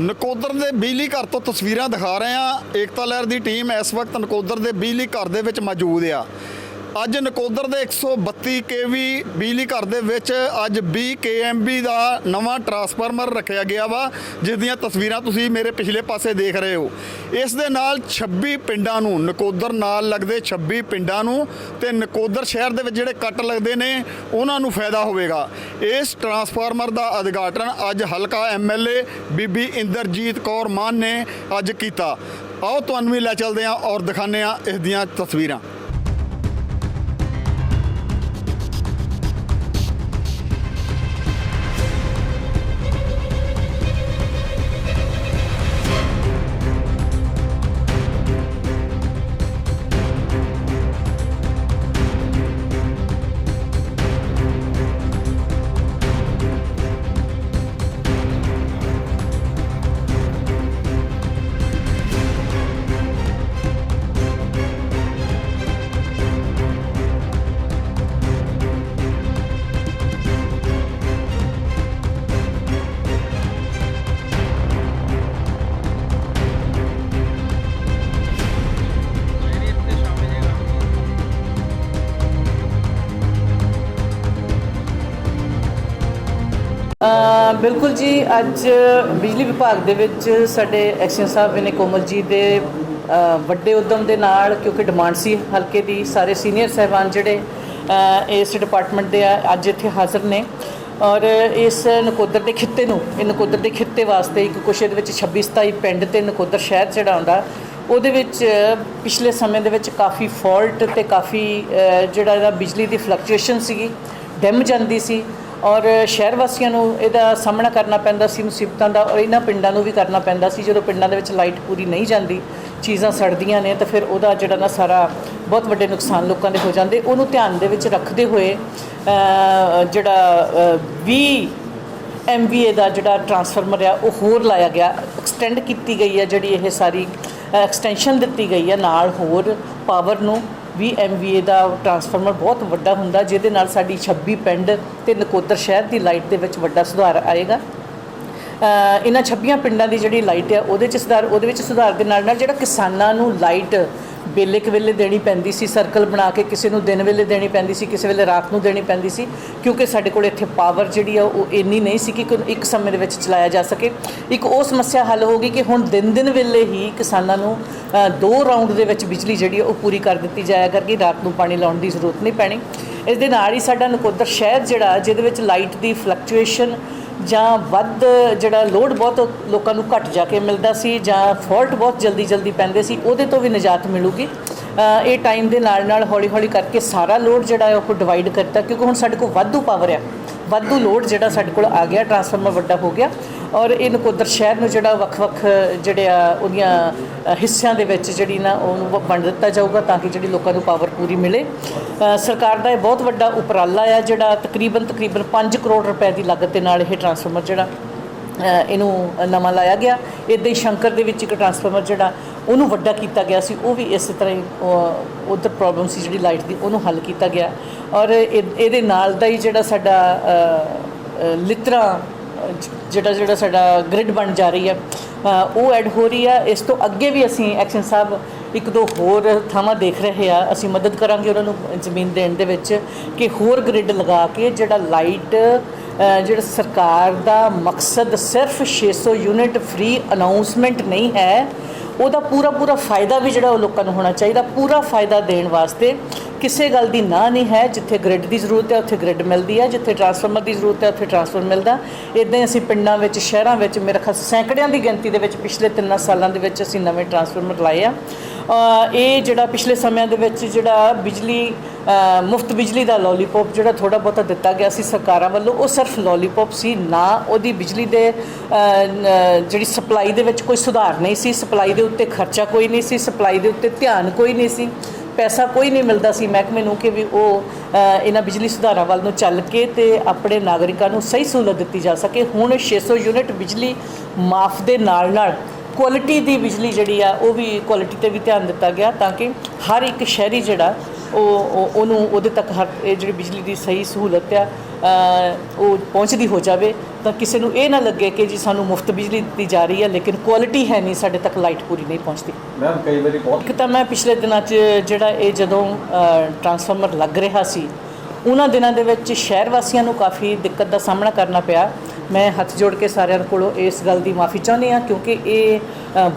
ਨਕੋਦਰ ਦੇ ਬਿਜਲੀ ਘਰ ਤੋਂ ਤਸਵੀਰਾਂ ਦਿਖਾ ਰਹੇ ਹਾਂ। ਏਕਤਾ ਲਹਿਰ ਦੀ ਟੀਮ ਇਸ ਵਕਤ ਨਕੋਦਰ ਦੇ ਬਿਜਲੀ ਘਰ ਦੇ ਵਿੱਚ ਮੌਜੂਦ ਆ। ਅੱਜ ਨਕੋਦਰ ਦੇ 132 ਕੇਵੀ ਬਿਜਲੀ ਘਰ ਦੇ ਵਿੱਚ ਅੱਜ 20 ਕੇਐਮਬੀ ਦਾ ਨਵਾਂ ਟਰਾਂਸਫਾਰਮਰ ਰੱਖਿਆ ਗਿਆ ਵਾ, ਜਿਸ ਦੀਆਂ ਤਸਵੀਰਾਂ ਤੁਸੀਂ ਮੇਰੇ ਪਿਛਲੇ ਪਾਸੇ ਦੇਖ ਰਹੇ ਹੋ। ਇਸ ਦੇ ਨਾਲ 26 ਪਿੰਡਾਂ ਨੂੰ, ਨਕੋਦਰ ਨਾਲ ਲੱਗਦੇ 26 ਪਿੰਡਾਂ ਨੂੰ ਤੇ ਨਕੋਦਰ ਸ਼ਹਿਰ ਦੇ ਵਿੱਚ ਜਿਹੜੇ ਕੱਟ ਲੱਗਦੇ ਨੇ, ਉਹਨਾਂ ਨੂੰ ਫਾਇਦਾ ਹੋਵੇਗਾ। ਇਸ ਟਰਾਂਸਫਾਰਮਰ ਦਾ ਉਦਘਾਟਨ ਅੱਜ ਹਲਕਾ ਐਮਐਲਏ ਬੀਬੀ ਇੰਦਰਜੀਤ ਕੌਰ ਮਾਨ ਨੇ ਅੱਜ ਕੀਤਾ। ਆਓ, ਤੁਹਾਨੂੰ ਵੀ ਲੈ ਚੱਲਦੇ ਹਾਂ ਔਰ ਦਿਖਾਉਂਦੇ ਹਾਂ ਇਸ ਦੀਆਂ ਤਸਵੀਰਾਂ। ਬਿਲਕੁਲ ਜੀ, ਅੱਜ ਬਿਜਲੀ ਵਿਭਾਗ ਦੇ ਵਿੱਚ ਸਾਡੇ ਐਕਸ਼ਨ ਸਾਹਿਬ ਵਿਨੇ ਕੋਮਲ ਜੀ ਦੇ ਵੱਡੇ ਉਦਮ ਦੇ ਨਾਲ, ਕਿਉਂਕਿ ਡਿਮਾਂਡ ਸੀ ਹਲਕੇ ਦੀ, ਸਾਰੇ ਸੀਨੀਅਰ ਸਹਿਬਾਨ ਜਿਹੜੇ ਇਸ ਡਿਪਾਰਟਮੈਂਟ ਦੇ ਆ, ਅੱਜ ਇੱਥੇ ਹਾਜ਼ਰ ਨੇ। ਔਰ ਇਸ ਨਕੋਦਰ ਦੇ ਖਿੱਤੇ ਨੂੰ, ਇਹ ਨਕੋਦਰ ਦੇ ਖਿੱਤੇ ਵਾਸਤੇ ਇੱਕ ਕੁਛ ਇਹਦੇ ਵਿੱਚ 26 27 ਪਿੰਡ ਤੇ ਨਕੋਦਰ ਸ਼ਹਿਰ ਜਿਹੜਾ ਆਉਂਦਾ ਉਹਦੇ ਵਿੱਚ ਪਿਛਲੇ ਸਮੇਂ ਦੇ ਵਿੱਚ ਕਾਫੀ ਫਾਲਟ ਤੇ ਕਾਫੀ ਜਿਹੜਾ ਇਹਦਾ ਬਿਜਲੀ ਦੀ ਫਲਕਚੁਏਸ਼ਨ ਸੀਗੀ, ਡੈਮ ਜਾਂਦੀ ਸੀ। ਔਰ ਸ਼ਹਿਰ ਵਾਸੀਆਂ ਨੂੰ ਇਹਦਾ ਸਾਹਮਣਾ ਕਰਨਾ ਪੈਂਦਾ ਸੀ ਮੁਸੀਬਤਾਂ ਦਾ ਔਰ ਇਹਨਾਂ ਪਿੰਡਾਂ ਨੂੰ ਵੀ ਕਰਨਾ ਪੈਂਦਾ ਸੀ। ਜਦੋਂ ਪਿੰਡਾਂ ਦੇ ਵਿੱਚ ਲਾਈਟ ਪੂਰੀ ਨਹੀਂ ਜਾਂਦੀ ਚੀਜ਼ਾਂ ਸੜਦੀਆਂ ਨੇ ਤਾਂ ਫਿਰ ਉਹਦਾ ਜਿਹੜਾ ਨਾ ਸਾਰਾ ਬਹੁਤ ਵੱਡੇ ਨੁਕਸਾਨ ਲੋਕਾਂ ਦੇ ਹੋ ਜਾਂਦੇ। ਉਹਨੂੰ ਧਿਆਨ ਦੇ ਵਿੱਚ ਰੱਖਦੇ ਹੋਏ ਅ, ਜਿਹੜਾ ਅ, 20 ਐਮਵੀਏ ਦਾ ਜਿਹੜਾ ਟਰਾਂਸਫਾਰਮਰ ਆ ਉਹ ਹੋਰ ਲਾਇਆ ਗਿਆ। ਐਕਸਟੈਂਡ ਕੀਤੀ ਗਈ ਹੈ ਜਿਹੜੀ ਇਹ ਸਾਰੀ ਐਕਸਟੈਂਸ਼ਨ ਦਿੱਤੀ ਗਈ ਹੈ ਨਾਲ ਹੋਰ ਪਾਵਰ ਨੂੰ। 20 ਐਮਵੀਏ ਦਾ ਟਰਾਂਸਫਾਰਮਰ ਬਹੁਤ ਵੱਡਾ ਹੁੰਦਾ, ਜਿਹਦੇ ਨਾਲ ਸਾਡੀ 26 ਪਿੰਡ ਤੇ ਨਕੋਦਰ ਸ਼ਹਿਰ ਦੀ ਲਾਈਟ ਦੇ ਵਿੱਚ ਵੱਡਾ ਸੁਧਾਰ ਆਏਗਾ। ਇਹਨਾਂ 26 ਪਿੰਡਾਂ ਦੀ ਜਿਹੜੀ ਲਾਈਟ ਆ, ਉਹਦੇ ਚ ਸੁਧਾਰ, ਉਹਦੇ ਵਿੱਚ ਸੁਧਾਰ ਦੇ ਨਾਲ ਨਾਲ ਜਿਹੜਾ ਕਿਸਾਨਾਂ ਨੂੰ ਲਾਈਟ ਵੇਲੇ ਕੁ ਵੇਲੇ ਦੇਣੀ ਪੈਂਦੀ ਸੀ ਸਰਕਲ ਬਣਾ ਕੇ ਕਿਸੇ ਨੂੰ ਦਿਨ ਵੇਲੇ ਦੇਣੀ ਪੈਂਦੀ ਸੀ, ਕਿਸੇ ਵੇਲੇ ਰਾਤ ਨੂੰ ਦੇਣੀ ਪੈਂਦੀ ਸੀ, ਕਿਉਂਕਿ ਸਾਡੇ ਕੋਲ ਇੱਥੇ ਪਾਵਰ ਜਿਹੜੀ ਆ ਉਹ ਇੰਨੀ ਨਹੀਂ ਸੀ ਕਿ ਇੱਕ ਸਮੇਂ ਦੇ ਵਿੱਚ ਚਲਾਇਆ ਜਾ ਸਕੇ। ਇੱਕ ਉਹ ਸਮੱਸਿਆ ਹੱਲ ਹੋ ਗਈ ਕਿ ਹੁਣ ਦਿਨ ਦਿਨ ਵੇਲੇ ਹੀ ਕਿਸਾਨਾਂ ਨੂੰ ਦੋ ਰਾਊਂਡ ਦੇ ਵਿੱਚ ਬਿਜਲੀ ਜਿਹੜੀ ਆ ਉਹ ਪੂਰੀ ਕਰ ਦਿੱਤੀ ਜਾਇਆ ਕਰਗੀ, ਰਾਤ ਨੂੰ ਪਾਣੀ ਲਾਉਣ ਦੀ ਜ਼ਰੂਰਤ ਨਹੀਂ ਪੈਣੀ। ਇਸ ਦੇ ਨਾਲ ਹੀ ਸਾਡਾ ਨਕੋਦਰ ਸ਼ਹਿਰ ਜਿਹੜਾ, ਜਿਹਦੇ ਵਿੱਚ ਲਾਈਟ ਦੀ ਫਲਕਚੁਏਸ਼ਨ ਜਾਂ ਵੱਧ ਜਿਹੜਾ ਲੋਡ ਬਹੁਤ ਲੋਕਾਂ ਨੂੰ ਘਟ ਜਾ ਕੇ ਮਿਲਦਾ ਸੀ ਜਾਂ ਫਾਲਟ ਬਹੁਤ ਜਲਦੀ ਜਲਦੀ ਪੈਂਦੇ ਸੀ, ਉਹਦੇ ਤੋਂ ਵੀ ਨਿਜਾਤ ਮਿਲੂਗੀ। ਇਹ ਟਾਈਮ ਦੇ ਨਾਲ ਨਾਲ ਹੌਲੀ ਹੌਲੀ ਕਰਕੇ ਸਾਰਾ ਲੋਡ ਜਿਹੜਾ ਹੈ ਉਹ ਡਿਵਾਈਡ ਕਰਤਾ, ਕਿਉਂਕਿ ਹੁਣ ਸਾਡੇ ਕੋਲ ਵਾਧੂ ਪਾਵਰ ਆ। ਵਾਧੂ ਲੋਡ ਜਿਹੜਾ ਸਾਡੇ ਕੋਲ ਆ ਗਿਆ ਟਰਾਂਸਫਾਰਮਰ ਵੱਡਾ ਹੋ ਗਿਆ। ਔਰ ਇਹ ਨਕੋਦਰ ਸ਼ਹਿਰ ਨੂੰ ਜਿਹੜਾ ਵੱਖ-ਵੱਖ ਜਿਹੜੇ ਆ ਉਹਦੀਆਂ ਹਿੱਸਿਆਂ ਦੇ ਵਿੱਚ ਜਿਹੜੀ ਨਾ ਉਹਨੂੰ ਵੰਡ ਦਿੱਤਾ ਜਾਊਗਾ ਤਾਂ ਕਿ ਜਿਹੜੀ ਲੋਕਾਂ ਨੂੰ ਪਾਵਰ ਪੂਰੀ ਮਿਲੇ। ਸਰਕਾਰ ਦਾ ਇਹ ਬਹੁਤ ਵੱਡਾ ਉਪਰਾਲਾ ਆ ਜਿਹੜਾ ਤਕਰੀਬਨ ਤਕਰੀਬਨ 5 ਕਰੋੜ ਰੁਪਏ ਦੀ ਲਾਗਤ ਦੇ ਨਾਲ ਇਹ ਟਰਾਂਸਫਾਰਮਰ ਜਿਹੜਾ ਇਹਨੂੰ ਨਵਾਂ ਲਾਇਆ ਗਿਆ। ਇੱਦਾਂ ਹੀ ਸ਼ੰਕਰ ਦੇ ਵਿੱਚ ਇੱਕ ਟਰਾਂਸਫਾਰਮਰ ਜਿਹੜਾ ਉਹਨੂੰ ਵੱਡਾ ਕੀਤਾ ਗਿਆ ਸੀ ਉਹ ਵੀ ਇਸੇ ਤਰ੍ਹਾਂ ਹੀ ਉਧਰ ਪ੍ਰੋਬਲਮ ਸੀ ਜਿਹੜੀ ਲਾਈਟ ਦੀ ਉਹਨੂੰ ਹੱਲ ਕੀਤਾ ਗਿਆ। ਔਰ ਇਹ- ਇਹਦੇ ਨਾਲ ਦਾ ਹੀ ਜਿਹੜਾ ਸਾਡਾ ਅ, ਲਿਤਰਾ ਜਿਹੜਾ ਜਿਹੜਾ ਸਾਡਾ ਗ੍ਰਿਡ ਬਣ ਜਾ ਰਹੀ ਹੈ ਉਹ ਐਡ ਹੋ ਰਹੀ ਹੈ। ਇਸ ਤੋਂ ਅੱਗੇ ਵੀ ਅਸੀਂ ਐਕਸ਼ਨ ਸਾਹਿਬ ਇੱਕ ਦੋ ਹੋਰ ਥਾਵਾਂ ਦੇਖ ਰਹੇ ਆ ਅਸੀਂ ਮਦਦ ਕਰਾਂਗੇ ਉਹਨਾਂ ਨੂੰ ਜ਼ਮੀਨ ਦੇਣ ਦੇ ਵਿੱਚ ਕਿ ਹੋਰ ਗ੍ਰਿਡ ਲਗਾ ਕੇ ਜਿਹੜਾ ਲਾਈਟ ਜਿਹੜਾ ਸਰਕਾਰ ਦਾ ਮਕਸਦ ਸਿਰਫ 600 ਯੂਨਿਟ ਫ੍ਰੀ ਅਨਾਉਂਸਮੈਂਟ ਨਹੀਂ ਹੈ, ਉਹਦਾ ਪੂਰਾ ਪੂਰਾ ਫਾਇਦਾ ਵੀ ਜਿਹੜਾ ਉਹ ਲੋਕਾਂ ਨੂੰ ਹੋਣਾ ਚਾਹੀਦਾ, ਪੂਰਾ ਫਾਇਦਾ ਦੇਣ ਵਾਸਤੇ। ਕਿਸੇ ਗੱਲ ਦੀ ਨਾ ਨਹੀਂ ਹੈ, ਜਿੱਥੇ ਗ੍ਰਿਡ ਦੀ ਜ਼ਰੂਰਤ ਹੈ, ਉੱਥੇ ਗ੍ਰਿਡ ਮਿਲਦੀ ਹੈ, ਜਿੱਥੇ ਟਰਾਂਸਫਾਰਮਰ ਦੀ ਜ਼ਰੂਰਤ ਹੈ, ਉੱਥੇ ਟਰਾਂਸਫਾਰਮਰ ਮਿਲਦਾ ਇਦਾਂ ਹੀ ਅਸੀਂ ਪਿੰਡਾਂ ਵਿੱਚ, ਸ਼ਹਿਰਾਂ ਵਿੱਚ, ਮੇਰੇ ਖਿਆਲ ਸੈਂਕੜਿਆਂ ਦੀ ਗਿਣਤੀ ਦੇ ਵਿੱਚ ਪਿਛਲੇ 3 ਸਾਲਾਂ ਦੇ ਵਿੱਚ ਅਸੀਂ ਨਵੇਂ ਟਰਾਂਸਫਾਰਮਰ ਲਾਏ ਆ। ਇਹ ਜਿਹੜਾ ਪਿਛਲੇ ਸਮਿਆਂ ਦੇ ਵਿੱਚ ਜਿਹੜਾ ਬਿਜਲੀ ਮੁਫਤ ਬਿਜਲੀ ਦਾ ਲੋਲੀਪੌਪ ਜਿਹੜਾ ਥੋੜਾ ਬਹੁਤਾ ਦਿੱਤਾ ਗਿਆ ਸੀ ਸਰਕਾਰਾਂ ਵੱਲੋਂ, ਉਹ ਸਿਰਫ ਲੋਲੀਪੌਪ ਸੀ, ਨਾ ਉਹਦੀ ਬਿਜਲੀ ਦੇ ਜਿਹੜੀ ਸਪਲਾਈ ਦੇ ਵਿੱਚ ਕੋਈ ਸੁਧਾਰ ਨਹੀਂ ਸੀ। ਸਪਲਾਈ ਦੇ ਉੱਤੇ ਖਰਚਾ ਕੋਈ ਨਹੀਂ ਸੀ ਸਪਲਾਈ ਦੇ ਉੱਤੇ ਧਿਆਨ ਕੋਈ ਨਹੀਂ ਸੀ। ਪੈਸਾ ਕੋਈ ਨਹੀਂ ਮਿਲਦਾ ਸੀ ਮਹਿਕਮੇ ਨੂੰ ਕਿ ਵੀ ਉਹ ਇਹਨਾਂ ਬਿਜਲੀ ਸੁਧਾਰਾਂ ਵੱਲ ਨੂੰ ਚੱਲ ਕੇ ਤੇ ਆਪਣੇ ਨਾਗਰਿਕਾਂ ਨੂੰ ਸਹੀ ਸਹੂਲਤ ਦਿੱਤੀ ਜਾ ਸਕੇ। ਹੁਣ 600 ਯੂਨਿਟ ਬਿਜਲੀ ਮਾਫ ਦੇ ਨਾਲ ਨਾਲ ਕੁਆਲਿਟੀ ਦੀ ਬਿਜਲੀ ਜਿਹੜੀ ਆ, ਉਹ ਵੀ ਕੁਆਲਿਟੀ ਤੇ ਵੀ ਧਿਆਨ ਦਿੱਤਾ ਗਿਆ ਤਾਂ ਕਿ ਹਰ ਇੱਕ ਸ਼ਹਿਰੀ ਜਿਹੜਾ ਉਹ ਉਹ- ਉਹਨੂੰ ਉਹਦੇ ਤੱਕ ਹਰ ਇਹ ਜਿਹੜੀ ਬਿਜਲੀ ਦੀ ਸਹੀ ਸਹੂਲਤ ਆ ਉਹ ਪਹੁੰਚਦੀ ਹੋ ਜਾਵੇ ਤਾਂ ਕਿਸੇ ਨੂੰ ਇਹ ਨਾ ਲੱਗੇ ਕਿ ਜੀ ਸਾਨੂੰ ਮੁਫਤ ਬਿਜਲੀ ਦਿੱਤੀ ਜਾ ਰਹੀ ਹੈ ਲੇਕਿਨ ਕੁਆਲਿਟੀ ਹੈ ਨਹੀਂ ਸਾਡੇ ਤੱਕ ਲਾਈਟ ਪੂਰੀ ਨਹੀਂ ਪਹੁੰਚਦੀ। ਮੈਮ ਕਈ ਵਾਰੀ ਬਹੁਤ ਇੱਕ ਤਾਂ ਮੈਂ ਪਿਛਲੇ ਦਿਨਾਂ 'ਚ ਜਿਹੜਾ ਇਹ ਜਦੋਂ ਟਰਾਂਸਫਾਰਮਰ ਲੱਗ ਰਿਹਾ ਸੀ ਉਹਨਾਂ ਦਿਨਾਂ ਦੇ ਵਿੱਚ ਸ਼ਹਿਰ ਵਾਸੀਆਂ ਨੂੰ ਕਾਫੀ ਦਿੱਕਤ ਦਾ ਸਾਹਮਣਾ ਕਰਨਾ ਪਿਆ। ਮੈਂ ਹੱਥ ਜੋੜ ਕੇ ਸਾਰਿਆਂ ਕੋਲੋਂ ਇਸ ਗੱਲ ਦੀ ਮਾਫੀ ਚਾਹੁੰਦੀ ਹਾਂ ਕਿਉਂਕਿ ਇਹ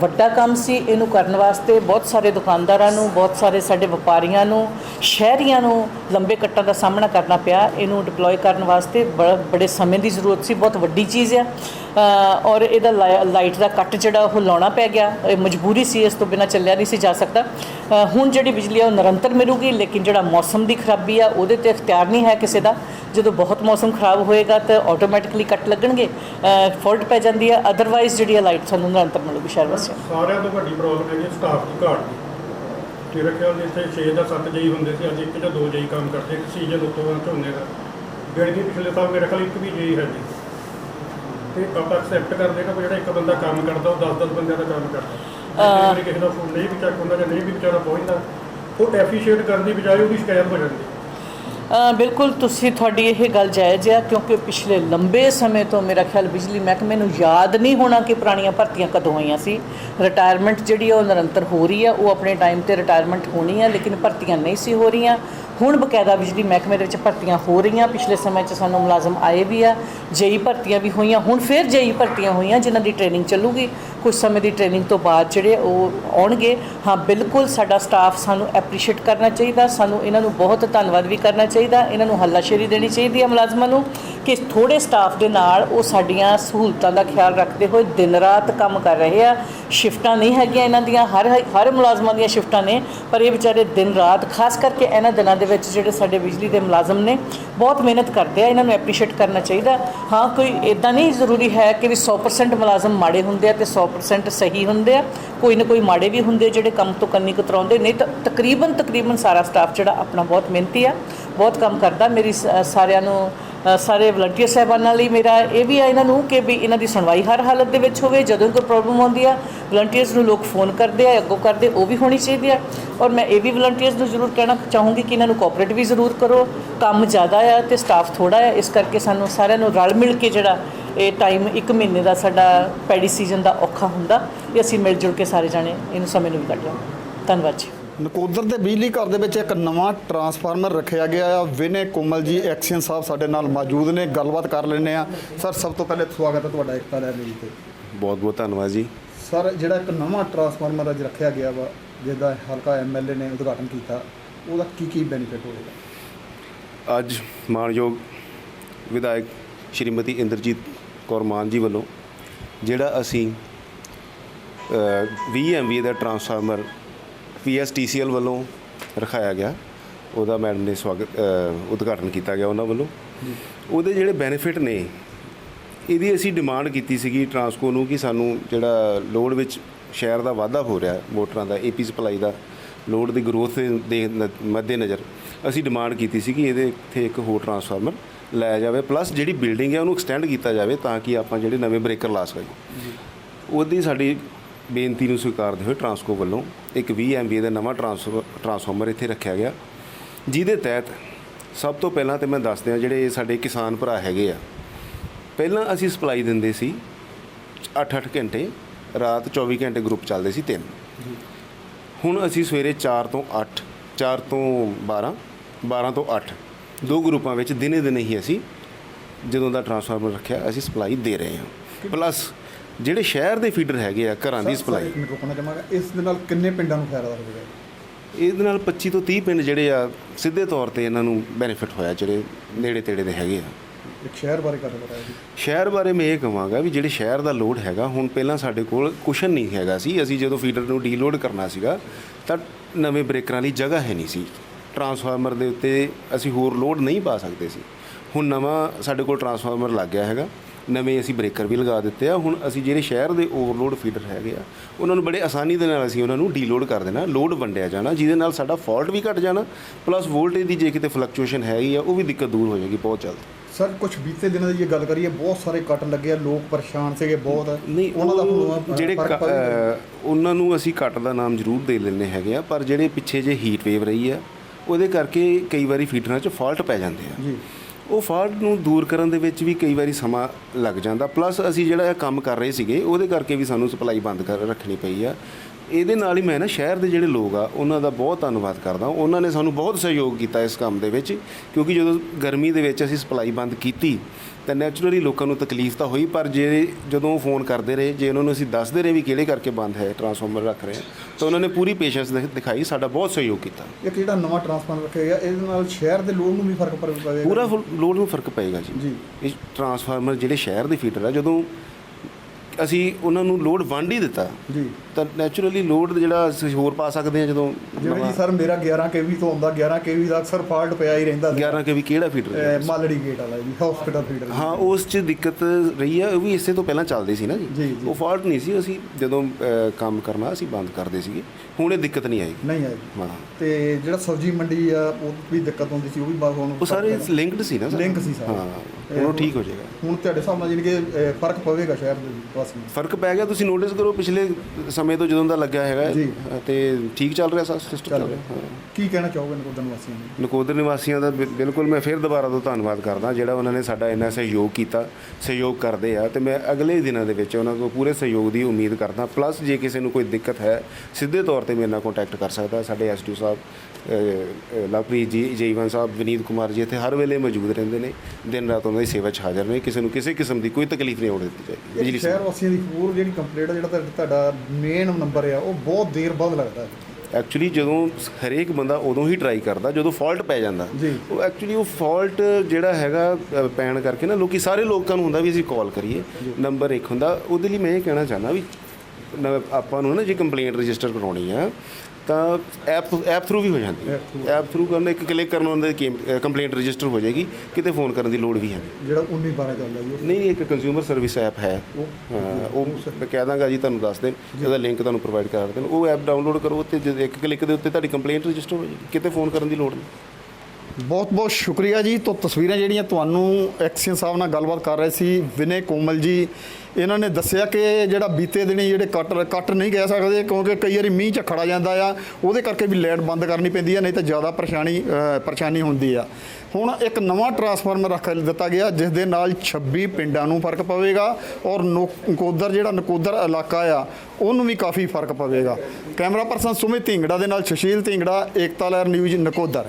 ਵੱਡਾ ਕੰਮ ਸੀ। ਇਹਨੂੰ ਕਰਨ ਵਾਸਤੇ ਬਹੁਤ ਸਾਰੇ ਦੁਕਾਨਦਾਰਾਂ ਨੂੰ, ਬਹੁਤ ਸਾਰੇ ਸਾਡੇ ਵਪਾਰੀਆਂ ਨੂੰ, ਸ਼ਹਿਰੀਆਂ ਨੂੰ ਲੰਬੇ ਕੱਟਾਂ ਦਾ ਸਾਹਮਣਾ ਕਰਨਾ ਪਿਆ। ਇਹਨੂੰ ਡਿਪਲੋਏ ਕਰਨ ਵਾਸਤੇ ਬੜਾ ਬੜੇ ਸਮੇਂ ਦੀ ਜ਼ਰੂਰਤ ਸੀ। ਬਹੁਤ ਵੱਡੀ ਚੀਜ਼ ਆ। ਔਰ ਇਹਦਾ ਲਾਈਟ ਦਾ ਕੱਟ ਜਿਹੜਾ ਉਹ ਲਾਉਣਾ ਪੈ ਗਿਆ। ਇਹ ਮਜਬੂਰੀ ਸੀ, ਇਸ ਤੋਂ ਬਿਨਾ ਚੱਲਿਆ ਨਹੀਂ ਸੀ ਜਾ ਸਕਦਾ। ਹੁਣ ਜਿਹੜੀ ਬਿਜਲੀ ਆ ਉਹ ਨਿਰੰਤਰ ਮਿਲੂਗੀ, ਲੇਕਿਨ ਜਿਹੜਾ ਮੌਸਮ ਦੀ ਖਰਾਬੀ ਆ ਉਹਦੇ ਤੇ ਇਖਤਿਆਰ ਨਹੀਂ ਹੈ ਕਿਸੇ ਦਾ। ਜਦੋਂ ਬਹੁਤ ਮੌਸਮ ਖਰਾਬ ਹੋਏਗਾ ਤਾਂ ਆਟੋਮੈਟਿਕਲੀ ਕੱਟ ਲੱਗਣਗੇ ਫਾਲਟ ਪੈ ਜਾਂਦੀ ਹੈ। ਅਦਰਵਾਈਜ਼ ਜਿਹੜੀ ਆ ਲਾਈਟ ਸਾਨੂੰ ਨਿਰੰਤਰ ਮਿਲੂਗੀ ਸ਼ਹਿਰ ਵਾਸੀਆਂ ਸਾਰਿਆਂ ਤੋਂ ਵੱਡੀ ਪ੍ਰੋਬਲਮ ਹੈਗੀ ਸਟਾਫ ਦੀ ਘਾਟ ਦੀ। ਮੇਰੇ ਖਿਆਲ ਦੇ ਇੱਥੇ 6 ਜਾਂ 7 ਜਈ ਹੁੰਦੇ ਸੀ ਅੱਜ ਇੱਕ ਜਾਂ ਦੋ ਜਈ ਕੰਮ ਕਰਦੇ ਇੱਕ ਸੀਜ਼ਨ ਉੱਤੋਂ ਬਾਅਦ ਝੋਨੇ ਦਾ। ਜਿਹੜੀ ਕਿ ਪਿਛਲੇ ਸਾਲ ਮੇਰੇ ਖਿਆਲ ਇੱਕ ਵੀ ਜਈ ਹੈ ਜੀ ਤੇ ਆਪਾਂ ਐਕਸੈਪਟ ਕਰਦੇ ਕਿ ਜਿਹੜਾ ਇੱਕ ਬੰਦਾ ਕੰਮ ਕਰਦਾ ਉਹ 10-10 ਬੰਦਿਆਂ ਦਾ ਕੰਮ ਕਰਦਾ। ਜੇ ਕਿਸੇ ਦਾ ਫੋਨ ਨਹੀਂ ਵੀ ਚੱਕ ਹੁੰਦਾ ਜਾਂ ਨਹੀਂ ਵੀ ਵਿਚਾਰਾ ਪਹੁੰਚਦਾ ਉਹ ਐਫੀਸ਼ੀਏਟ ਕਰਨ ਦੀ ਬਜਾਏ ਉਹਦੀ ਸ਼ਿਕਾਇਤ ਹੋ ਜਾਂਦੀ। ਬਿਲਕੁਲ ਤੁਸੀਂ ਤੁਹਾਡੀ ਇਹ ਗੱਲ ਜਾਇਜ਼ ਆ, ਕਿਉਂਕਿ ਪਿਛਲੇ ਲੰਬੇ ਸਮੇਂ ਤੋਂ ਮੇਰਾ ਖਿਆਲ ਬਿਜਲੀ ਮਹਿਕਮੇ ਨੂੰ ਯਾਦ ਨਹੀਂ ਹੋਣਾ ਕਿ ਪੁਰਾਣੀਆਂ ਭਰਤੀਆਂ ਕਦੋਂ ਹੋਈਆਂ ਸੀ। ਰਿਟਾਇਰਮੈਂਟ ਜਿਹੜੀ ਆ, ਉਹ ਨਿਰੰਤਰ ਹੋ ਰਹੀ ਆ, ਉਹ ਆਪਣੇ ਟਾਈਮ ਤੇ ਰਿਟਾਇਰਮੈਂਟ ਹੋਣੀ ਆ, ਲੇਕਿਨ ਭਰਤੀਆਂ ਨਹੀਂ ਸੀ ਹੋ ਰਹੀਆਂ। ਹੁਣ ਬਕਾਇਦਾ ਬਿਜਲੀ ਮਹਿਕਮੇ ਦੇ ਵਿੱਚ ਭਰਤੀਆਂ ਹੋ ਰਹੀਆਂ। ਪਿਛਲੇ ਸਮੇਂ 'ਚ ਸਾਨੂੰ ਮੁਲਾਜ਼ਮ ਆਏ ਵੀ ਆ, ਜੇਈ ਭਰਤੀਆਂ ਵੀ ਹੋਈਆਂ, ਹੁਣ ਫਿਰ ਜੇਈ ਭਰਤੀਆਂ ਹੋਈਆਂ ਜਿਨ੍ਹਾਂ ਦੀ ਟ੍ਰੇਨਿੰਗ ਚੱਲੂਗੀ। ਕੁਝ ਸਮੇਂ ਦੀ ਟ੍ਰੇਨਿੰਗ ਤੋਂ ਬਾਅਦ ਜਿਹੜੇ ਉਹ ਆਉਣਗੇ। ਹਾਂ, ਬਿਲਕੁਲ ਸਾਡਾ ਸਟਾਫ ਸਾਨੂੰ ਐਪਰੀਸ਼ੀਏਟ ਕਰਨਾ ਚਾਹੀਦਾ। ਸਾਨੂੰ ਇਹਨਾਂ ਨੂੰ ਬਹੁਤ ਧੰਨਵਾਦ ਵੀ ਕਰਨਾ ਚਾਹੀਦਾ। ਇਹਨਾਂ ਨੂੰ ਹੱਲਾਸ਼ੇਰੀ ਦੇਣੀ ਚਾਹੀਦੀ ਹੈ ਮੁਲਾਜ਼ਮਾਂ ਨੂੰ। ਕਿ ਥੋੜੇ ਸਟਾਫ ਦੇ ਨਾਲ ਉਹ ਸਾਡੀਆਂ ਸਹੂਲਤਾਂ ਦਾ ਖਿਆਲ ਰੱਖਦੇ ਹੋਏ ਦਿਨ ਰਾਤ ਕੰਮ ਕਰ ਰਹੇ ਆ। ਸ਼ਿਫਟਾਂ ਨਹੀਂ ਹੈਗੀਆਂ ਇਹਨਾਂ ਦੀਆਂ, ਹਰ ਹਰ ਮੁਲਾਜ਼ਮਾਂ ਦੀਆਂ ਸ਼ਿਫਟਾਂ ਨੇ, ਪਰ ਇਹ ਵਿਚਾਰੇ ਦਿਨ ਰਾਤ, ਖਾਸ ਕਰਕੇ ਇਹਨਾਂ ਦਿਨਾਂ ਦੇ ਵਿੱਚ ਜਿਹੜੇ ਸਾਡੇ ਬਿਜਲੀ ਦੇ ਮੁਲਾਜ਼ਮ ਨੇ, ਬਹੁਤ ਮਿਹਨਤ ਕਰਦੇ ਆ, ਇਹਨਾਂ ਨੂੰ ਐਪਰੀਸ਼ੀਏਟ ਕਰਨਾ ਚਾਹੀਦਾ। ਹਾਂ, ਕੋਈ ਇਦਾਂ ਨਹੀਂ ਜ਼ਰੂਰੀ ਹੈ ਕਿ ਵੀ 100% ਮੁਲਾਜ਼ਮ ਮਾੜੇ ਹੁੰਦੇ ਆ ਤੇ 100% ਸਹੀ ਹੁੰਦੇ ਆ। ਕੋਈ ਨਾ ਕੋਈ ਮਾੜੇ ਵੀ ਹੁੰਦੇ ਜਿਹੜੇ ਕੰਮ ਤੋਂ ਕੰਨੀ ਕਤਰਾਉਂਦੇ, ਨਹੀਂ ਤਾਂ ਤਕਰੀਬਨ ਤਕਰੀਬਨ ਸਾਰਾ ਸਟਾਫ ਜਿਹੜਾ ਆਪਣਾ ਬਹੁਤ ਮਿਹਨਤੀ ਆ, ਬਹੁਤ ਕੰਮ ਕਰਦਾ। ਮੇਰੀ ਸ- ਸਾਰਿਆਂ ਨੂੰ ਸਾਰੇ ਵਲੰਟੀਅਰ ਸਾਹਿਬਾਨਾਂ ਲਈ ਮੇਰਾ ਇਹ ਵੀ ਆ ਇਹਨਾਂ ਨੂੰ ਕਿ ਵੀ ਇਹਨਾਂ ਦੀ ਸੁਣਵਾਈ ਹਰ ਹਾਲਤ ਦੇ ਵਿੱਚ ਹੋਵੇ, ਜਦੋਂ ਕੋਈ ਪ੍ਰੋਬਲਮ ਆਉਂਦੀ ਆ ਵਲੰਟੀਅਰਸ ਨੂੰ ਲੋਕ ਫੋਨ ਕਰਦੇ ਆ, ਅੱਗੋਂ ਕਰਦੇ, ਉਹ ਵੀ ਹੋਣੀ ਚਾਹੀਦੀ ਆ। ਔਰ ਮੈਂ ਇਹ ਵੀ ਵਲੰਟੀਅਰਸ ਨੂੰ ਜ਼ਰੂਰ ਕਹਿਣਾ ਚਾਹੂੰਗੀ ਕਿ ਇਹਨਾਂ ਨੂੰ ਕੋਆਪਰੇਟ ਵੀ ਜ਼ਰੂਰ ਕਰੋ, ਕੰਮ ਜ਼ਿਆਦਾ ਆ ਤੇ ਸਟਾਫ ਥੋੜਾ ਆ, ਇਸ ਕਰਕੇ ਸਾਨੂੰ ਸਾਰਿਆਂ ਨੂੰ ਰਲ ਮਿਲ ਕੇ ਜਿਹੜਾ ਇਹ ਟਾਈਮ ਇੱਕ ਮਹੀਨੇ ਦਾ ਸਾਡਾ ਪੈਡੀ ਸੀਜ਼ਨ ਦਾ ਔਖਾ ਹੁੰਦਾ ਇਹ ਅਸੀਂ ਮਿਲ ਜੁਲ ਕੇ ਸਾਰੇ ਜਾਣੇ ਇਹਨੂੰ ਸਮੇਂ ਨੂੰ ਵੀ ਕੱਢ ਲਾਂਗੇ ਧੰਨਵਾਦ ਜੀ। ਨਕੋਦਰ ਦੇ ਬਿਜਲੀ ਘਰ ਦੇ ਵਿੱਚ ਇੱਕ ਨਵਾਂ ਟਰਾਂਸਫਾਰਮਰ ਰੱਖਿਆ ਗਿਆ ਆ। ਵਿਨੇ ਕੋਮਲ ਜੀ ਐਕਸ਼ਨ ਸਾਹਿਬ ਸਾਡੇ ਨਾਲ ਮੌਜੂਦ ਨੇ ਗੱਲਬਾਤ ਕਰ ਲੈਂਦੇ ਆ ਸਰ ਸਭ ਤੋਂ ਪਹਿਲੇ ਸਵਾਗਤ ਹੈ ਤੁਹਾਡਾ ਇਕਤਾ ਲੈ ਮੇਰੀ ਤੇ। ਬਹੁਤ ਬਹੁਤ ਧੰਨਵਾਦ ਜੀ। ਸਰ ਜਿਹੜਾ ਇੱਕ ਨਵਾਂ ਟਰਾਂਸਫਾਰਮਰ ਅੱਜ ਰੱਖਿਆ ਗਿਆ ਵਾ ਜਿਹਦਾ ਹਲਕਾ ਐਮਐਲਏ ਨੇ ਉਦਘਾਟਨ ਕੀਤਾ ਉਹਦਾ ਕੀ ਕੀ ਬੈਨੀਫਿਟ ਹੋਵੇਗਾ? ਅੱਜ ਮਾਨਯੋਗ ਵਿਧਾਇਕ ਸ਼੍ਰੀਮਤੀ ਇੰਦਰਜੀਤ ਕੌਰ ਮਾਨ ਜੀ ਵੱਲੋਂ ਜਿਹੜਾ ਅਸੀਂ ਅ, 20 ਐਮਵੀ ਦਾ ਟਰਾਂਸਫਾਰਮਰ ਪੀਐਸਟੀਸੀਐਲ ਵੱਲੋਂ ਰਖਾਇਆ ਗਿਆ। ਉਹਦਾ ਮੈਡਮ ਨੇ ਸਵਾਗਤ ਉਦਘਾਟਨ ਕੀਤਾ ਗਿਆ ਉਹਨਾਂ ਵੱਲੋਂ। ਉਹਦੇ ਜਿਹੜੇ ਬੈਨੀਫਿਟ ਨੇ ਇਹਦੀ ਅਸੀਂ ਡਿਮਾਂਡ ਕੀਤੀ ਸੀਗੀ ਟਰਾਂਸਕੋ ਨੂੰ ਕਿ ਸਾਨੂੰ ਜਿਹੜਾ ਲੋਡ ਵਿੱਚ ਸ਼ਹਿਰ ਦਾ ਵਾਧਾ ਹੋ ਰਿਹਾ ਮੋਟਰਾਂ ਦਾ ਏਪੀ ਸਪਲਾਈ ਦਾ ਲੋਡ ਦੀ ਗਰੋਥ ਦੇ ਨ- ਮੱਦੇਨਜ਼ਰ ਅਸੀਂ ਡਿਮਾਂਡ ਕੀਤੀ ਸੀ ਕਿ ਇਹਦੇ ਇੱਥੇ ਇੱਕ ਹੋਰ ਟਰਾਂਸਫਾਰਮਰ ਲਾਇਆ ਜਾਵੇ ਪਲੱਸ ਜਿਹੜੀ ਬਿਲਡਿੰਗ ਹੈ ਉਹਨੂੰ ਐਕਸਟੈਂਡ ਕੀਤਾ ਜਾਵੇ ਤਾਂ ਕਿ ਆਪਾਂ ਜਿਹੜੇ ਨਵੇਂ ਬ੍ਰੇਕਰ ਲਾ ਸਕੀਏ। ਉਹਦੀ ਸਾਡੀ ਬੇਨਤੀ ਨੂੰ ਸਵੀਕਾਰਦੇ ਹੋਏ ਟਰਾਂਸਕੋ ਵੱਲੋਂ ਇੱਕ 20 ਐਮਬੀ ਦਾ ਨਵਾਂ ਟਰਾਂਸਫਰ ਟਰਾਂਸਫਾਰਮਰ ਇੱਥੇ ਰੱਖਿਆ ਗਿਆ। ਜਿਹਦੇ ਤਹਿਤ ਸਭ ਤੋਂ ਪਹਿਲਾਂ ਤੇ ਮੈਂ ਦੱਸ ਦਿਆਂ ਜਿਹੜੇ ਸਾਡੇ ਕਿਸਾਨ ਭਰਾ ਹੈਗੇ ਆ ਪਹਿਲਾਂ ਅਸੀਂ ਸਪਲਾਈ ਦਿੰਦੇ ਸੀ 8-8 ਘੰਟੇ ਰਾਤ 24 ਘੰਟੇ ਗਰੁੱਪ ਚੱਲਦੇ ਸੀ ਤਿੰਨ। ਹੁਣ ਅਸੀਂ ਸਵੇਰੇ 4 ਤੋਂ 8 4 ਤੋਂ 12 12 ਤੋਂ 8 ਦੋ ਗਰੁੱਪਾਂ ਵਿੱਚ ਦਿਨੇ ਦਿਨੇ ਹੀ ਅਸੀਂ ਜਦੋਂ ਦਾ ਟਰਾਂਸਫਾਰਮਰ ਰੱਖਿਆ ਅਸੀਂ ਸਪਲਾਈ ਦੇ ਰਹੇ ਹਾਂ। ਪਲੱਸ ਜਿਹੜੇ ਸ਼ਹਿਰ ਦੇ ਫੀਡਰ ਹੈਗੇ ਆ ਘਰਾਂ ਦੀ ਸਪਲਾਈ। ਰੁਕਣਾ ਚਾਹਾਂਗਾ ਇਸ ਦੇ ਨਾਲ ਕਿੰਨੇ ਪਿੰਡਾਂ ਨੂੰ ਫਾਇਦਾ ਹੋਵੇਗਾ ਇਹਦੇ ਨਾਲ 25 ਤੋਂ 30 ਪਿੰਡ ਜਿਹੜੇ ਆ ਸਿੱਧੇ ਤੌਰ ਤੇ ਇਹਨਾਂ ਨੂੰ ਬੈਨੀਫਿਟ ਹੋਇਆ ਜਿਹੜੇ ਨੇੜੇ ਤੇੜੇ ਦੇ ਹੈਗੇ ਆ। ਇੱਕ ਸ਼ਹਿਰ ਬਾਰੇ ਗੱਲ ਕਰਾਇਆ ਜੀ। ਸ਼ਹਿਰ ਬਾਰੇ ਮੈਂ ਇਹ ਕਹਾਂਗਾ ਵੀ ਜਿਹੜੇ ਸ਼ਹਿਰ ਦਾ ਲੋਡ ਹੈਗਾ ਹੁਣ ਪਹਿਲਾਂ ਸਾਡੇ ਕੋਲ ਕੁਸ਼ਨ ਨਹੀਂ ਹੈਗਾ ਸੀ। ਅਸੀਂ ਜਦੋਂ ਫੀਡਰ ਨੂੰ ਡੀਲੋਡ ਕਰਨਾ ਸੀਗਾ ਤਾਂ ਨਵੇਂ ਬ੍ਰੇਕਰਾਂ ਲਈ ਜਗ੍ਹਾ ਹੈ ਨਹੀਂ ਸੀ। ਟਰਾਂਸਫਾਰਮਰ ਦੇ ਉੱਤੇ ਅਸੀਂ ਹੋਰ ਲੋਡ ਨਹੀਂ ਪਾ ਸਕਦੇ ਸੀ। ਹੁਣ ਨਵਾਂ ਸਾਡੇ ਕੋਲ ਟਰਾਂਸਫਾਰਮਰ ਲੱਗ ਗਿਆ ਹੈਗਾ। ਨਵੇਂ ਅਸੀਂ ਬ੍ਰੇਕਰ ਵੀ ਲਗਾ ਦਿੱਤੇ ਆ। ਹੁਣ ਅਸੀਂ ਜਿਹੜੇ ਸ਼ਹਿਰ ਦੇ ਓਵਰਲੋਡ ਫੀਡਰ ਹੈਗੇ ਆ ਉਹਨਾਂ ਨੂੰ ਬੜੇ ਆਸਾਨੀ ਦੇ ਨਾਲ ਅਸੀਂ ਉਹਨਾਂ ਨੂੰ ਡੀਲੋਡ ਕਰ ਦੇਣਾ ਲੋਡ ਵੰਡਿਆ ਜਾਣਾ ਜਿਹਦੇ ਨਾਲ ਸਾਡਾ ਫਾਲਟ ਵੀ ਘਟ ਜਾਣਾ ਪਲੱਸ ਵੋਲਟੇਜ ਦੀ ਜੇ ਕਿਤੇ ਫਲਕਚੁਏਸ਼ਨ ਹੈਗੀ ਆ ਉਹ ਵੀ ਦਿੱਕਤ ਦੂਰ ਹੋ ਜਾਏਗੀ ਬਹੁਤ ਜਲਦ। ਸਰ ਕੁਝ ਬੀਤੇ ਦਿਨਾਂ ਦੀ ਜੇ ਗੱਲ ਕਰੀਏ ਬਹੁਤ ਸਾਰੇ ਕੱਟ ਲੱਗੇ ਆ ਲੋਕ ਪਰੇਸ਼ਾਨ ਸੀਗੇ ਬਹੁਤ। ਨਹੀਂ ਉਹਨਾਂ ਦਾ ਹੁਣ, ਜਿਹੜੇ ਉਹਨਾਂ ਨੂੰ ਅਸੀਂ ਕੱਟ ਦਾ ਨਾਮ ਜ਼ਰੂਰ ਦੇ ਲੈਂਦੇ ਹੈਗੇ ਆ ਪਰ ਜਿਹੜੇ ਪਿੱਛੇ ਜੇ ਹੀਟ ਵੇਵ ਰਹੀ ਆ ਉਹਦੇ ਕਰਕੇ ਕਈ ਵਾਰੀ ਫੀਡਰਾਂ 'ਚ ਫਾਲਟ ਪੈ ਜਾਂਦੇ ਆ। ਜੀ। ਉਹ ਫਾਲਟ ਨੂੰ ਦੂਰ ਕਰਨ ਦੇ ਵਿੱਚ ਵੀ ਕਈ ਵਾਰੀ ਸਮਾਂ ਲੱਗ ਜਾਂਦਾ। ਪਲੱਸ ਅਸੀਂ ਜਿਹੜਾ ਇਹ ਕੰਮ ਕਰ ਰਹੇ ਸੀਗੇ, ਉਹਦੇ ਕਰਕੇ ਵੀ ਸਾਨੂੰ ਸਪਲਾਈ ਬੰਦ ਕਰ ਰੱਖਣੀ ਪਈ ਆ। ਇਹਦੇ ਨਾਲ ਹੀ ਮੈਂ ਨਾ ਸ਼ਹਿਰ ਦੇ ਜਿਹੜੇ ਲੋਕ ਆ, ਉਹਨਾਂ ਦਾ ਬਹੁਤ ਧੰਨਵਾਦ ਕਰਦਾ। ਉਹਨਾਂ ਨੇ ਸਾਨੂੰ ਬਹੁਤ ਸਹਿਯੋਗ ਕੀਤਾ ਇਸ ਕੰਮ ਦੇ ਵਿੱਚ, ਕਿਉਂਕਿ ਜਦੋਂ ਗਰਮੀ ਦੇ ਵਿੱਚ ਅਸੀਂ ਸਪਲਾਈ ਬੰਦ ਕੀਤੀ ਤਾਂ ਨੈਚੁਰਲੀ ਲੋਕਾਂ ਨੂੰ ਤਕਲੀਫ ਤਾਂ ਹੋਈ ਪਰ ਜੇ ਜਦੋਂ ਉਹ ਫੋਨ ਕਰਦੇ ਰਹੇ ਜੇ ਉਹਨਾਂ ਨੂੰ ਅਸੀਂ ਦੱਸਦੇ ਰਹੇ ਵੀ ਕਿਹੜੇ ਕਰਕੇ ਬੰਦ ਹੈ ਟਰਾਂਸਫਾਰਮਰ ਰੱਖ ਰਹੇ ਤਾਂ ਉਹਨਾਂ ਨੇ ਪੂਰੀ ਪੇਸ਼ੈਂਸ ਦਿਖਾਈ ਸਾਡਾ ਬਹੁਤ ਸਹਿਯੋਗ ਕੀਤਾ। ਇੱਕ ਜਿਹੜਾ ਨਵਾਂ ਟਰਾਂਸਫਾਰਮਰ ਰੱਖਿਆ ਗਿਆ? ਇਹਦੇ ਨਾਲ ਸ਼ਹਿਰ ਦੇ ਲੋਕ ਨੂੰ ਵੀ ਫ਼ਰਕ ਪਵੇਗਾ ਪੂਰਾ ਲੋਡ ਨੂੰ ਫ਼ਰਕ ਪਏਗਾ ਜੀ। ਜੀ। ਇਹ ਟਰਾਂਸਫਾਰਮਰ ਜਿਹੜੇ ਸ਼ਹਿਰ ਦੇ ਫੀਡਰ ਆ ਜਦੋਂ ਅਸੀਂ ਉਹਨਾਂ ਨੂੰ ਲੋਡ ਵੰਡ ਹੀ ਦਿੱਤਾ। ਜੀ। ਤਾਂ ਨੈਚੁਰਲੀ ਲੋਡ ਜਿਹੜਾ ਅਸੀਂ ਹੋਰ ਪਾ ਸਕਦੇ ਆ ਜਦੋਂ ਜਿਵੇਂ ਜੀ ਸਰ ਮੇਰਾ 11 ਕੇਵੀ ਤੋਂ ਆਉਂਦਾ 11 ਕੇਵੀ ਦਾ ਅਕਸਰ ਫਾਲਟ ਪਿਆ ਹੀ ਰਹਿੰਦਾ ਸੀ। 11 ਕੇ ਵੀ ਕਿਹੜਾ ਫੀਡਰ ਮਾਲੜੀ ਗੇਟ ਵਾਲਾ ਜੀ ਹਸਪੀਟਲ ਫੀਡਰ ਹਾਂ ਉਸ 'ਚ ਦਿੱਕਤ ਰਹੀ ਆ ਉਹ ਵੀ ਇਸੇ ਤੋਂ ਪਹਿਲਾਂ ਚੱਲਦੀ ਸੀ ਨਾ ਜੀ। ਉਹ ਫਾਲਟ ਨਹੀਂ ਸੀ ਅਸੀਂ ਜਦੋਂ ਕੰਮ ਕਰਨਾ ਅਸੀਂ ਬੰਦ ਕਰਦੇ ਸੀਗੇ। ਹੁਣ ਇਹ ਦਿੱਕਤ ਨਹੀਂ ਆਏਗੀ ਨਹੀਂ ਆਈ। ਹਾਂ। ਤੇ ਜਿਹੜਾ ਸਬਜ਼ੀ ਮੰਡੀ ਆ ਉਹ ਵੀ ਦਿੱਕਤ ਹੁੰਦੀ ਸੀ ਉਹ ਵੀ ਬਾਅਦ ਹੁਣ ਉਹ ਸਾਰੇ ਲਿੰਕਡ ਸੀ ਨਾ ਸਾਰੇ। Link ਸੀ ਸਾਰੇ। ਹਾਂ। ਹੁਣ ਉਹ ਠੀਕ ਹੋ ਜਾਏਗਾ। ਹੁਣ ਤੁਹਾਡੇ ਨਾਲ ਜਾਣੀ ਕਿ ਫ਼ਰਕ ਪਵੇਗਾ ਸ਼ਹਿਰ ਦੇ ਵਾਸੀਆਂ ਨੂੰ ਫ਼ਰਕ ਪੈ ਗਿਆ ਤੁਸੀਂ ਨੋਟਿਸ ਕਰੋ ਪਿਛਲੇ ਸਮੇਂ ਤੋਂ ਜਦੋਂ ਦਾ ਲੱਗਿਆ ਹੈਗਾ। ਤੇ ਠੀਕ ਚੱਲ ਰਿਹਾ ਸਾਰਾ ਸਿਸਟਮ ਚੱਲ ਰਿਹਾ ਕੀ ਕਹਿਣਾ ਚਾਹੋਗੇ ਨਕੋਦਰ ਨਿਵਾਸੀਆਂ ਨੂੰ? ਨਕੋਦਰ ਨਿਵਾਸੀਆਂ ਦਾ ਬਿਲ- ਬਿਲਕੁਲ ਮੈਂ ਫਿਰ ਦੁਬਾਰਾ ਤੋਂ ਧੰਨਵਾਦ ਕਰਦਾ ਜਿਹੜਾ ਉਹਨਾਂ ਨੇ ਸਾਡਾ ਇੰਨਾ ਸਹਿਯੋਗ ਕੀਤਾ ਸਹਿਯੋਗ ਕਰਦੇ ਆ। ਤੇ ਮੈਂ ਅਗਲੇ ਦਿਨਾਂ ਦੇ ਵਿੱਚ ਉਹਨਾਂ ਕੋਲ ਪੂਰੇ ਸਹਿਯੋਗ ਦੀ ਉਮੀਦ ਕਰਦਾ ਪਲੱਸ ਜੇ ਕਿਸੇ ਨੂੰ ਕੋਈ ਦਿੱਕਤ ਹੈ ਸਿੱਧੇ ਤੌਰ ਤੇ ਮੇਰੇ ਨਾਲ ਕੰਟੈਕਟ ਕਰ ਸਕਦਾ ਸਾਡੇ ਐਸਡੀਓ ਸਾਹਿਬ। ਲਵਪ੍ਰੀਤ ਜੀ ਜੀਵਨ ਸਾਹਿਬ ਵਿਨੀਤ ਕੁਮਾਰ ਜੀ ਇੱਥੇ ਹਰ ਵੇਲੇ ਮੌਜੂਦ ਰਹਿੰਦੇ ਨੇ। ਦਿਨ ਰਾਤ ਉਹਨਾਂ ਦੀ ਸੇਵਾ 'ਚ ਹਾਜ਼ਰ ਨੇ। ਕਿਸੇ ਨੂੰ ਕਿਸੇ ਕਿਸਮ ਦੀ ਕੋਈ ਤਕਲੀਫ ਨਹੀਂ ਆਉਣ ਦਿੱਤੀ ਜਾਏਗੀ। ਬਿਜਲੀ ਸ਼ਹਿਰ ਵਾਸੀਆਂ ਦੀ ਹੋਰ ਜਿਹੜੀ ਕੰਪਲੇਂਟ ਜਿਹੜਾ ਤੁਹਾਡਾ- ਮੇਨ ਨੰਬਰ ਆ ਉਹ ਬਹੁਤ ਦੇਰ ਬਾਅਦ ਲੱਗਦਾ ਹੈ। ਐਕਚੁਅਲੀ ਜਦੋਂ ਹਰੇਕ ਬੰਦਾ ਉਦੋਂ ਹੀ ਟਰਾਈ ਕਰਦਾ ਜਦੋਂ ਫਾਲਟ ਪੈ ਜਾਂਦਾ। ਉਹ ਐਕਚੁਅਲੀ ਉਹ ਫਾਲਟ ਜਿਹੜਾ ਹੈਗਾ ਪੈਣ ਕਰਕੇ ਨਾ ਲੋਕੀ ਸਾਰੇ ਲੋਕਾਂ ਨੂੰ ਹੁੰਦਾ ਵੀ ਅਸੀਂ ਕਾਲ ਕਰੀਏ। ਨੰਬਰ 1 ਹੁੰਦਾ। ਉਹਦੇ ਲਈ ਮੈਂ ਇਹ ਕਹਿਣਾ ਚਾਹੁੰਦਾ ਵੀ ਆਪਾਂ ਨੂੰ ਨਾ ਜੇ ਕੰਪਲੇਂਟ ਰਜਿਸਟਰ ਕਰਾਉਣੀ ਆ ਤਾਂ ਐਪ ਐਪ ਥਰੂ ਵੀ ਹੋ ਜਾਂਦੀ ਹੈ। App through. ਕਰਨ ਇੱਕ ਕਲਿੱਕ ਕਰਨ ਉਹਨਾਂ ਦੇ ਕੰਪਲੇਂਟ ਰਜਿਸਟਰ ਹੋ ਜਾਏਗੀ। ਕਿਤੇ ਫੋਨ ਕਰਨ ਦੀ ਲੋੜ ਵੀ ਹੈ। ਜਿਹੜਾ 19 12 ਚੱਲਦਾ ਜੀ ਨਹੀਂ ਇੱਕ ਕੰਜ਼ਿਊਮਰ ਸਰਵਿਸ ਐਪ ਹੈ। ਉਹ ਮੈਂ ਕਹਿ ਦਾਂਗਾ ਜੀ ਤੁਹਾਨੂੰ ਦੱਸ ਦੇਣ। ਇਹਦਾ ਲਿੰਕ ਤੁਹਾਨੂੰ ਪ੍ਰੋਵਾਈਡ ਕਰ ਦੇਣ। ਉਹ ਐਪ ਡਾਊਨਲੋਡ ਕਰੋ ਤੇ ਇੱਕ ਕਲਿੱਕ ਦੇ ਉੱਤੇ ਤੁਹਾਡੀ ਕੰਪਲੇਂਟ ਰਜਿਸਟਰ ਹੋ ਜਾਏਗੀ। ਕਿਤੇ ਫੋਨ ਕਰਨ ਦੀ ਲੋੜ ਨਹੀਂ। ਬਹੁਤ ਬਹੁਤ ਸ਼ੁਕਰੀਆ ਜੀ। ਤੋਂ ਤਸਵੀਰਾਂ ਜਿਹੜੀਆਂ ਤੁਹਾਨੂੰ ਐਕਸੀਅਨ ਸਾਹਿਬ ਨਾਲ ਗੱਲਬਾਤ ਕਰ ਰਹੇ ਸੀ, ਵਿਨੇ ਕੋਮਲ ਜੀ, ਇਹਨਾਂ ਨੇ ਦੱਸਿਆ ਕਿ ਜਿਹੜਾ ਬੀਤੇ ਦਿਨੀ ਜਿਹੜੇ ਕੱਟ ਕੱਟ ਨਹੀਂ ਕਹਿ ਸਕਦੇ ਕਿਉਂਕਿ ਕਈ ਵਾਰੀ ਮੀਂਹ ਚ ਖੜਾ ਜਾਂਦਾ ਆ, ਉਹਦੇ ਕਰਕੇ ਵੀ ਲਾਈਟ ਬੰਦ ਕਰਨੀ ਪੈਂਦੀ ਆ, ਨਹੀਂ ਤਾਂ ਜ਼ਿਆਦਾ ਪਰੇਸ਼ਾਨੀ ਪਰੇਸ਼ਾਨੀ ਹੁੰਦੀ ਆ। ਹੁਣ ਇੱਕ ਨਵਾਂ ਟਰਾਂਸਫਾਰਮਰ ਰੱਖ ਦਿੱਤਾ ਗਿਆ, ਜਿਸ ਦੇ ਨਾਲ 26 ਪਿੰਡਾਂ ਨੂੰ ਫ਼ਰਕ ਪਵੇਗਾ ਔਰ ਨੋ- ਨਕੋਦਰ, ਜਿਹੜਾ ਨਕੋਦਰ ਇਲਾਕਾ ਆ, ਉਹਨੂੰ ਵੀ ਕਾਫੀ ਫ਼ਰਕ ਪਵੇਗਾ। ਕੈਮਰਾ ਪਰਸਨ ਸੁਮਿਤ ਢਿੰਗੜਾ ਦੇ ਨਾਲ ਸੁਸ਼ੀਲ ਢਿੰਗੜਾ, ਏਕਤਾ ਲਹਿਰ ਨਿਊਜ਼ ਨਕੋਦਰ।